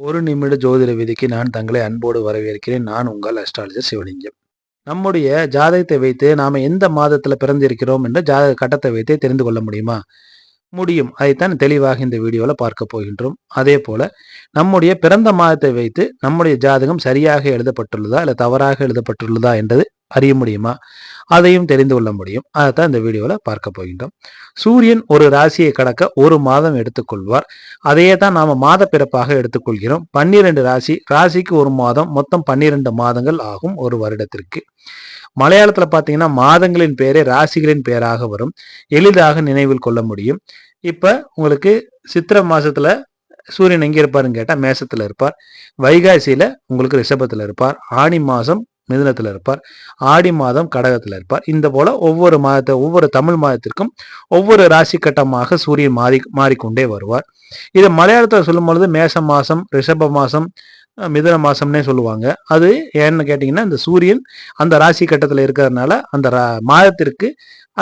ஒரு நிமிட ஜோதிட விதிக்கு நான் தங்களை அன்போடு வரவேற்கிறேன். நான் உங்கள் அஸ்ட்ராலஜர் சிவலிங்கம். நம்முடைய ஜாதகத்தை வைத்து நாம எந்த மாதத்துல பிறந்திருக்கிறோம் என்ற ஜாதக கட்டத்தை வைத்தே தெரிந்து கொள்ள முடியுமா? முடியும். அதைத்தான் தெளிவாக இந்த வீடியோவில் பார்க்க போகின்றோம். அதே போல நம்முடைய பிறந்த மாதத்தை வைத்து நம்முடைய ஜாதகம் சரியாக எழுதப்பட்டுள்ளதா இல்லை தவறாக எழுதப்பட்டுள்ளதா என்றது அறிய முடியுமா? அதையும் தெரிந்து கொள்ள முடியும். அதைத்தான் இந்த வீடியோவில் பார்க்க போகின்றோம். சூரியன் ஒரு ராசியை கடக்க ஒரு மாதம் எடுத்துக்கொள்வார். அதையே தான் நாம் மாத பிறப்பாக எடுத்துக்கொள்கிறோம். பன்னிரெண்டு ராசி ராசிக்கு ஒரு மாதம் மொத்தம் பன்னிரெண்டு மாதங்கள் ஆகும் ஒரு வருடத்திற்கு. மலையாளத்தில் பார்த்தீங்கன்னா மாதங்களின் பேரே ராசிகளின் பேராக வரும். எளிதாக நினைவில் கொள்ள முடியும். இப்போ உங்களுக்கு சித்திர மாதத்தில் சூரியன் எங்கே இருப்பாருன்னு கேட்டால் மேசத்தில் இருப்பார். வைகாசியில் உங்களுக்கு ரிஷபத்தில் இருப்பார். ஆணி மாதம் மிதுனத்தில் இருப்பார். ஆடி மாதம் கடகத்தில் இருப்பார். இந்த போல ஒவ்வொரு மாதத்தை ஒவ்வொரு தமிழ் மாதத்திற்கும் ஒவ்வொரு ராசி கட்டமாக சூரியன் மாறி மாறிக்கொண்டே வருவார். இதை மலையாளத்தில் சொல்லும் பொழுது மேச மாசம் ரிஷப மாசம் மிதுன மாசம்னே சொல்லுவாங்க. அது ஏன்னு கேட்டிங்கன்னா இந்த சூரியன் அந்த ராசி கட்டத்தில் இருக்கிறதுனால அந்த மாதத்திற்கு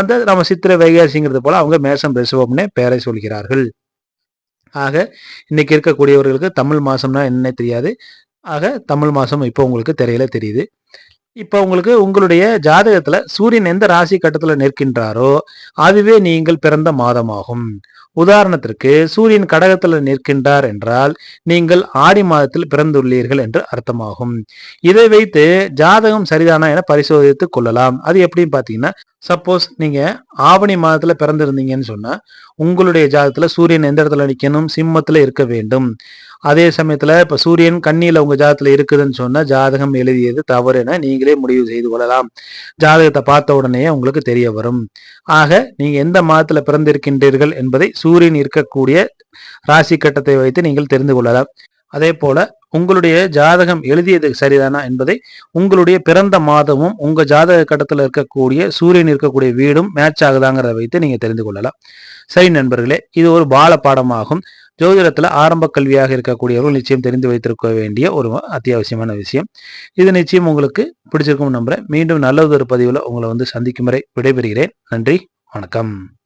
அந்த நம்ம சித்திர வைகாசிங்கிறது போல அவங்க மேசம் ரிஷபம்னே பெயரை சொல்கிறார்கள். ஆக இன்னைக்கு இருக்கக்கூடியவர்களுக்கு தமிழ் மாசம்னா என்னன்னே தெரியாது. ஆக தமிழ் மாதம் இப்போ உங்களுக்கு தெரியல தெரியுது. இப்போ உங்களுக்கு உங்களுடைய ஜாதகத்துல சூரியன் எந்த ராசி கட்டத்தில் நிற்கின்றாரோ அதுவே நீங்கள் பிறந்த மாதமாகும். உதாரணத்திற்கு சூரியன் கடகத்தில் நிற்கின்றார் என்றால் நீங்கள் ஆடி மாதத்தில் பிறந்துள்ளீர்கள் என்று அர்த்தமாகும். இதை வைத்து ஜாதகம் சரிதானா என பரிசோதித்துக் கொள்ளலாம். அது எப்படின்னு பார்த்தீங்கன்னா சப்போஸ் நீங்க ஆவணி மாதத்துல பிறந்திருந்தீங்கன்னு சொன்னா உங்களுடைய ஜாதகத்துல சூரியன் எந்த இடத்துல நிற்கணும் சிம்மத்துல இருக்க வேண்டும். அதே சமயத்துல இப்ப சூரியன் கண்ணியில உங்க ஜாதகத்துல இருக்குதுன்னு சொன்னா ஜாதகம் எழுதியது தவறு என நீங்களே முடிவு செய்து கொள்ளலாம். ஜாதகத்தை பார்த்த உடனே உங்களுக்கு தெரிய வரும். ஆக நீங்க எந்த மாதத்துல பிறந்திருக்கின்றீர்கள் என்பதை சூரியன் இருக்கக்கூடிய ராசி கட்டத்தை வைத்து நீங்கள் தெரிந்து கொள்ளலாம். அதே போல உங்களுடைய ஜாதகம் எழுதியது சரிதானா என்பதை உங்களுடைய பிறந்த மாதமும் உங்க ஜாதக கட்டத்தில் இருக்கக்கூடிய சூரியன் இருக்கக்கூடிய வீடும் மேட்ச் ஆகுதாங்கிறத வைத்து நீங்க தெரிந்து கொள்ளலாம். சரி நண்பர்களே இது ஒரு பால பாடமாகும். ஜோதிடத்துல ஆரம்ப கல்வியாக இருக்கக்கூடியவர்கள் நிச்சயம் தெரிந்து வைத்திருக்க வேண்டிய ஒரு அத்தியாவசியமான விஷயம். இது நிச்சயம் உங்களுக்கு பிடிச்சிருக்கும் நம்புறேன். மீண்டும் நல்லது ஒரு பதிவில் உங்களை வந்து சந்திக்கும் வரை விடைபெறுகிறேன். நன்றி வணக்கம்.